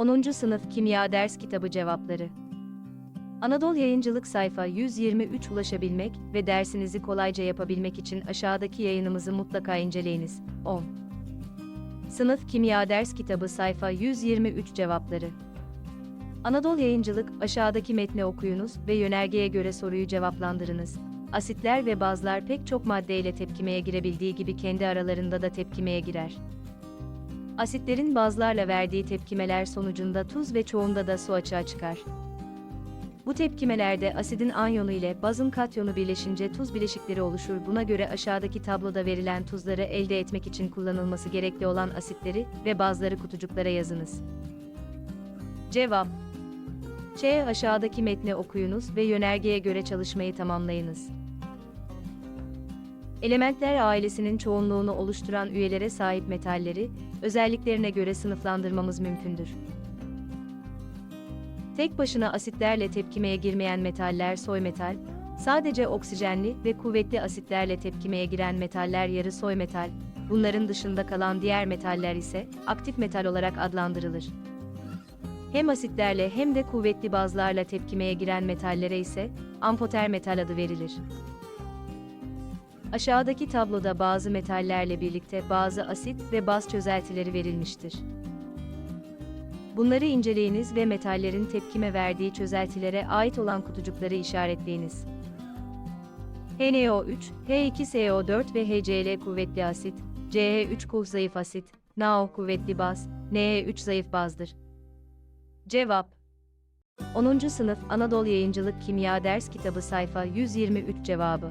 10. Sınıf Kimya Ders Kitabı Cevapları Anadolu Yayıncılık sayfa 123 ulaşabilmek ve dersinizi kolayca yapabilmek için aşağıdaki yayınımızı mutlaka inceleyiniz. 10. Sınıf Kimya Ders Kitabı sayfa 123 cevapları Anadolu Yayıncılık aşağıdaki metni okuyunuz ve yönergeye göre soruyu cevaplandırınız. Asitler ve bazlar pek çok maddeyle tepkimeye girebildiği gibi kendi aralarında da tepkimeye girer. Asitlerin bazlarla verdiği tepkimeler sonucunda tuz ve çoğunda da su açığa çıkar. Bu tepkimelerde asidin anyonu ile bazın katyonu birleşince tuz bileşikleri oluşur. Buna göre aşağıdaki tabloda verilen tuzları elde etmek için kullanılması gerekli olan asitleri ve bazları kutucuklara yazınız. Cevap Ç aşağıdaki metni okuyunuz ve yönergeye göre çalışmayı tamamlayınız. Elementler ailesinin çoğunluğunu oluşturan üyelere sahip metalleri, özelliklerine göre sınıflandırmamız mümkündür. Tek başına asitlerle tepkimeye girmeyen metaller soy metal, sadece oksijenli ve kuvvetli asitlerle tepkimeye giren metaller yarı soy metal, bunların dışında kalan diğer metaller ise aktif metal olarak adlandırılır. Hem asitlerle hem de kuvvetli bazlarla tepkimeye giren metallere ise amfoter metal adı verilir. Aşağıdaki tabloda bazı metallerle birlikte bazı asit ve baz çözeltileri verilmiştir. Bunları inceleyiniz ve metallerin tepkime verdiği çözeltilere ait olan kutucukları işaretleyiniz. HNO3, H2SO4 ve HCl kuvvetli asit, CH3 kuh zayıf asit, NaO kuvvetli baz, NH3 zayıf bazdır. Cevap 10. Sınıf Anadolu Yayıncılık Kimya Ders Kitabı sayfa 123 cevabı